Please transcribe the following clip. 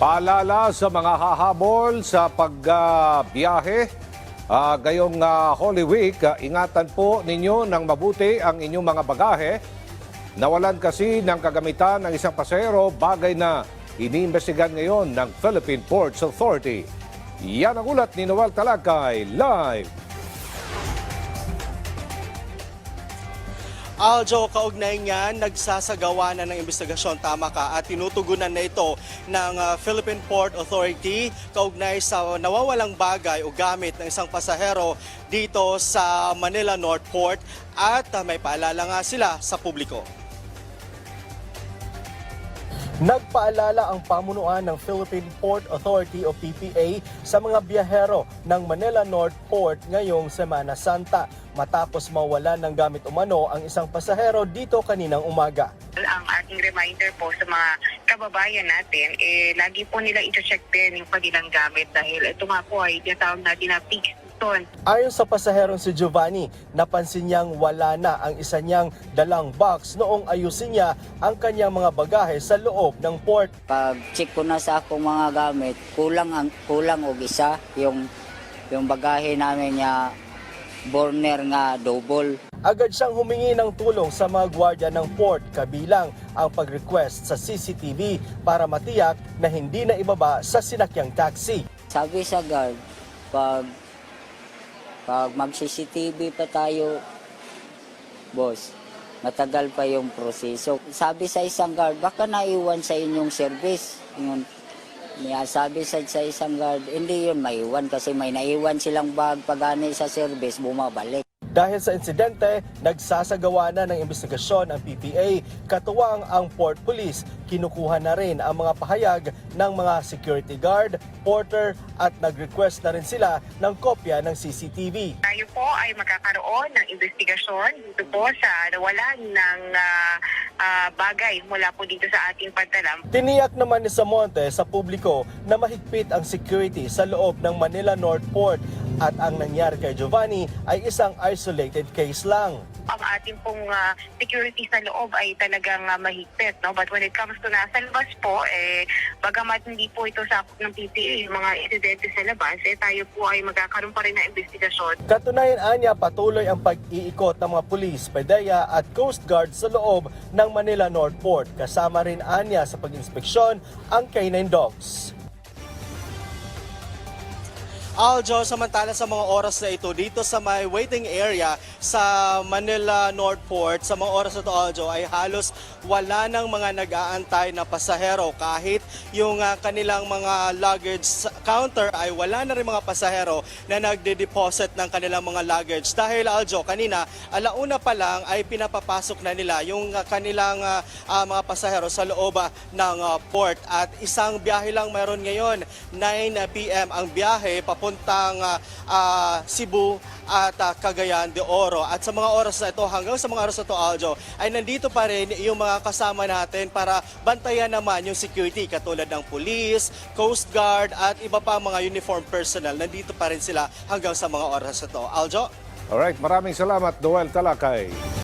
Paalala sa mga hahabol sa pagbiyahe ah, gayong ah, Holy Week, ah, ingatan po ninyo ng mabuti ang inyong mga bagahe. Nawalan kasi ng kagamitan ng isang pasahero, bagay na iniimbestigan ngayon ng Philippine Ports Authority. Yan ang ulat ni Noel Talakay, live. Aljo, kaugnay niyan, nagsasagawa na ng investigasyon, tama ka, at tinutugunan na ito ng ah, Philippine Port Authority kaugnay sa nawawalang bagay o gamit ng isang pasahero dito sa Manila North Port at ah, may paalala nga sila sa publiko. Nagpaalala ang pamunuan ng Philippine Port Authority o PPA sa mga biyahero ng Manila North Port ngayong Semana Santa matapos mawala ng gamit umano ang isang pasahero dito kaninang umaga. ang ating reminder po sa mga kababayan natin, eh, lagi po nila ito-check din yung kanilang gamit dahil ito nga po ay tinatawag natin na peak season. Ayon sa pasaherong si Giovanni, napansin niyang wala na ang isa niyang dalang box noong ayusin niya ang kanyang mga bagahe sa loob ng port. pag check ko na sa akong mga gamit, kulang ang kulang og isa yung yung bagahe namin niya burner nga double. Agad siyang humingi ng tulong sa mga gwardiya ng port kabilang ang pag-request sa CCTV para matiyak na hindi na ibaba sa sinakyang taxi. Sabi sa guard, pag pag mag-CCTV pa tayo, boss, matagal pa yung proseso. Sabi sa isang guard, baka naiwan sa inyong service. Yun, niya sabi sa, sa isang guard, hindi yun maiwan kasi may naiwan silang bag pagani sa service, bumabalik. Dahil sa insidente, nagsasagawa na ng investigasyon ang PPA, katuwang ang Port Police. Kinukuha na rin ang mga pahayag ng mga security guard, porter at nag-request na rin sila ng kopya ng CCTV. Tayo po ay magkakaroon ng investigasyon dito po sa nawalan ng ah, ah, bagay mula po dito sa ating pantalam. Tiniyak naman ni Samonte sa publiko na mahigpit ang security sa loob ng Manila North Port at ang nangyari kay Giovanni ay isang isolated case lang. Ang ating pong ah, security sa loob ay talagang ah, mahigpit. No? But when it comes to nasa labas po, eh, bagamat hindi po ito sakop ng PPA, yung mga insidente sa labas, eh, tayo po ay magkakaroon pa rin ng investigasyon. Katunayan anya patuloy ang pag-iikot ng mga pulis, PDEA at Coast Guard sa loob ng Manila North Port. Kasama rin anya sa pag-inspeksyon ang K9 dogs. Aljo, samantala sa mga oras na ito, dito sa may waiting area sa Manila North Port, sa mga oras na ito, Aljo, ay halos wala ng mga nag-aantay na pasahero. Kahit yung ah, kanilang mga luggage counter ay wala na rin mga pasahero na nagde-deposit ng kanilang mga luggage. Dahil, Aljo, kanina, alauna pa lang ay pinapapasok na nila yung ah, kanilang ah, ah, mga pasahero sa loob ng ah, port. At isang biyahe lang meron ngayon, 9 p.m. ang biyahe papuntang ah, ah, Cebu at ah, Cagayan de Oro. At sa mga oras na ito, hanggang sa mga oras na ito, Aljo, ay nandito pa rin yung mga kasama natin para bantayan naman yung security katulad ng police, coast guard at iba pa mga uniform personnel. Nandito pa rin sila hanggang sa mga oras na ito. Aljo? Alright, maraming salamat, Noel Talakay.